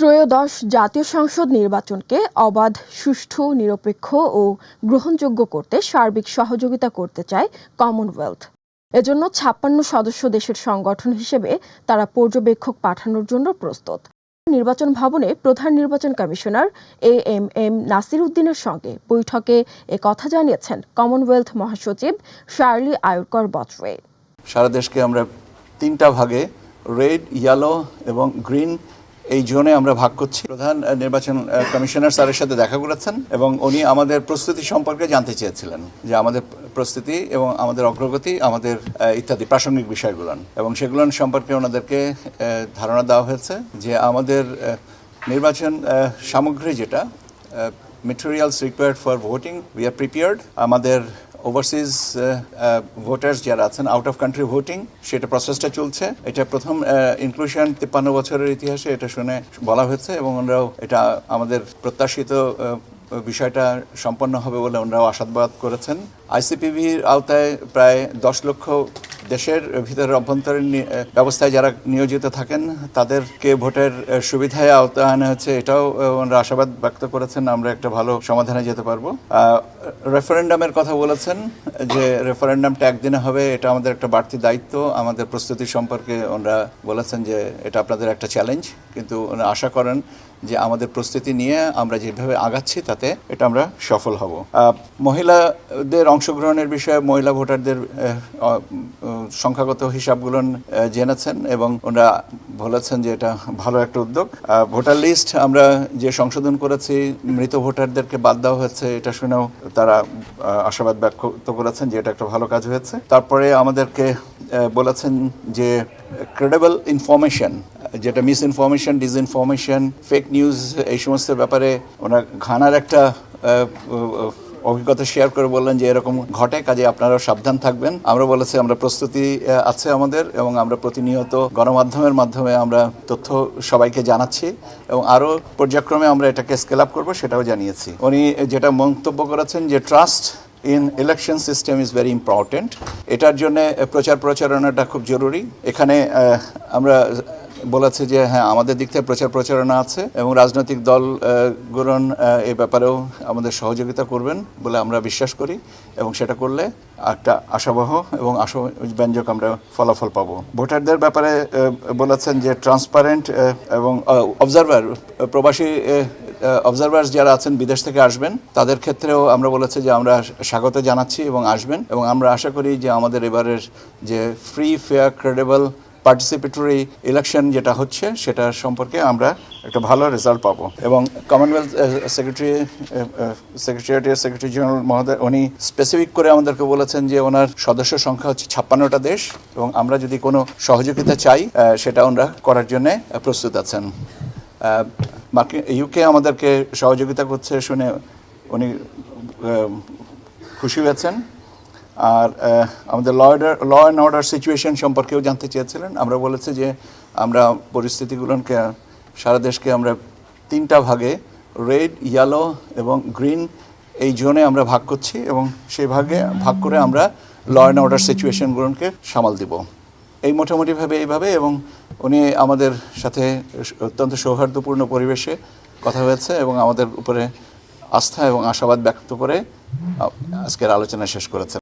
ত্রয়োদশ জাতীয় সংসদ নির্বাচনকে অবাধ, সুষ্ঠু, নিরপেক্ষ ও গ্রহণযোগ্য করতে সার্বিক সহযোগিতা করতে চায় কমনওয়েলথ এজন্য ছাপ্পান্ন সদস্য দেশের সংগঠন হিসেবে তারা পর্যবেক্ষক পাঠানোর জন্য প্রস্তুত। নির্বাচন ভবনে প্রধান নির্বাচন commissioner A M M Nasir উদ্দিনের সঙ্গে বৈঠকে এ কথা জানিয়েছেন কমনওয়েলথ মহাসচিব শার্লি আয়ুরকর বটওয়ে সারা দেশকে আমরা তিনটা ভাগে, রেড ইয়েলো এবং গ্রিন এই জোনে আমরা ভাগ করছি। প্রধান নির্বাচন কমিশনার স্যারের সাথে দেখা করেছেন এবং উনি আমাদের প্রস্তুতি সম্পর্কে জানতে চেয়েছিলেন যে আমাদের প্রস্তুতি এবং আমাদের অগ্রগতি, আমাদের ইত্যাদি প্রাসঙ্গিক বিষয়গুলো। এবং সেগুলো সম্পর্কে ওনাদেরকে ধারণা দেওয়া হয়েছে যে আমাদের নির্বাচন সামগ্রী যেটা materials required for voting we are prepared আমাদের ওভারসিজ ভোটার্স যারা আছেন আউট অফ কান্ট্রি ভোটিং সেটা প্রসেসটা চলছে। এটা প্রথম ইনক্লুশন তিপ্পান্ন বছরের ইতিহাসে এটা শুনে বলা হয়েছে এবং ওনারাও এটা আমাদের প্রত্যাশিত বিষয়টা সম্পন্ন হবে বলে ওনারাও আশাবাদ করেছেন। আইসিপিভির আওতায় প্রায় দশ লক্ষ দেশের ভিতরে অভ্যন্তরীণ ব্যবস্থায় যারা নিয়োজিত থাকেন, তাদেরকে ভোটের সুবিধায় আওতায় আনা হচ্ছে এটাও ওনারা আশাবাদ ব্যক্ত করেছেন, আমরা একটা ভালো সমাধানে যেতে পারব। রেফারেন্ডামের কথা বলেছেন, যে রেফারেন্ডামটা একদিনে হবে, এটা আমাদের একটা বাড়তি দায়িত্ব। আমাদের প্রস্তুতি সম্পর্কে ওনারা বলেছেন যে এটা আপনাদের একটা চ্যালেঞ্জ কিন্তু ওনারা আশা করেন যে আমাদের প্রস্তুতি নিয়ে আমরা যেভাবে আগাচ্ছি, তাতে এটা আমরা সফল হব। মহিলাদের অংশগ্রহণের বিষয়ে মহিলা ভোটারদের সংখ্যাগত হিসাবগুলো জেনেছেন এবং ওনারা বলেছেন যে এটা ভালো একটা উদ্যোগ। ভোটার লিস্ট আমরা যে সংশোধন করেছি, মৃত ভোটারদেরকে বাদ দেওয়া হয়েছে, এটা শুনেও তারা আশাবাদ ব্যক্ত করেছেন যে এটা একটা ভালো কাজ হয়েছে। তারপরে আমাদেরকে বলেছেন যে ক্রেডেবল ইনফরমেশন যেটা misinformation disinformation fake news এই সমস্ত ব্যাপারে ওনার ঘানার একটা অভিজ্ঞতা শেয়ার করে বললেন যে এরকম ঘটে, কাজে আপনারাও সাবধান থাকবেন। আমরা বলেছি, আমরা প্রস্তুতি আছে আমাদের এবং আমরা প্রতিনিয়ত গণমাধ্যমের মাধ্যমে আমরা তথ্য সবাইকে জানাচ্ছি এবং আরও পর্যায়ক্রমে আমরা এটাকে স্কেল আপ করব, সেটাও জানিয়েছি। উনি যেটা মন্তব্য করেছেন যে trust in election system is very important এটার জন্য প্রচার প্রচারণাটা খুব জরুরি। এখানে আমরা বলেছে যে হ্যাঁ আমাদের দিক থেকে প্রচার প্রচারণা আছে এবং রাজনৈতিক দল গুলোন এই ব্যাপারেও আমাদের সহযোগিতা করবেন বলে আমরা বিশ্বাস করি এবং সেটা করলে একটা আশাবহ এবং আশাব্যঞ্জক আমরা ফলাফল পাবো। ভোটারদের ব্যাপারে বলেছেন যে ট্রান্সপারেন্ট এবং অবজারভার প্রবাসী অবজারভার্স যারা আছেন, বিদেশ থেকে আসবেন, তাদের ক্ষেত্রেও আমরা বলেছি যে, আমরা স্বাগত জানাচ্ছি এবং আসবেন এবং আমরা আশা করি যে, আমাদের এবারের যে free fair credible participatory election যেটা হচ্ছে, সেটা সম্পর্কে আমরা একটা ভালো রেজাল্ট পাবো। এবং কমনওয়েলথ সেক্রেটারি সেক্রেটারিয়েটের সেক্রেটারি জেনারেল মহোদয়, উনি স্পেসিফিক করে আমাদেরকে বলেছেন যে ওনার সদস্য সংখ্যা হচ্ছে ছাপ্পান্নটা দেশ, এবং আমরা যদি কোনো সহযোগিতা চাই সেটা ওনারা করার জন্য প্রস্তুত আছেন। ইউকে আমাদেরকে সহযোগিতা করছে শুনে উনি খুশি হয়েছেন। আর আমাদের law order law and order situation সম্পর্কেও জানতে চেয়েছিলেন। আমরা বলেছি যে আমরা পরিস্থিতিগুলোকে, সারা দেশকে আমরা তিনটা ভাগে রেড ইয়েলো এবং গ্রিন এই জোনে আমরা ভাগ করছি এবং সেই ভাগে ভাগ করে আমরা ল অ্যান্ড অর্ডার সিচুয়েশনগুলোকে সামাল দিব। এই মোটামুটিভাবে এইভাবে এবং উনি আমাদের সাথে অত্যন্ত সৌহার্দ্যপূর্ণ পরিবেশে কথা হয়েছে এবং আমাদের উপরে আস্থা এবং আশাবাদ ব্যক্ত করে আজকের আলোচনা শেষ করেছেন।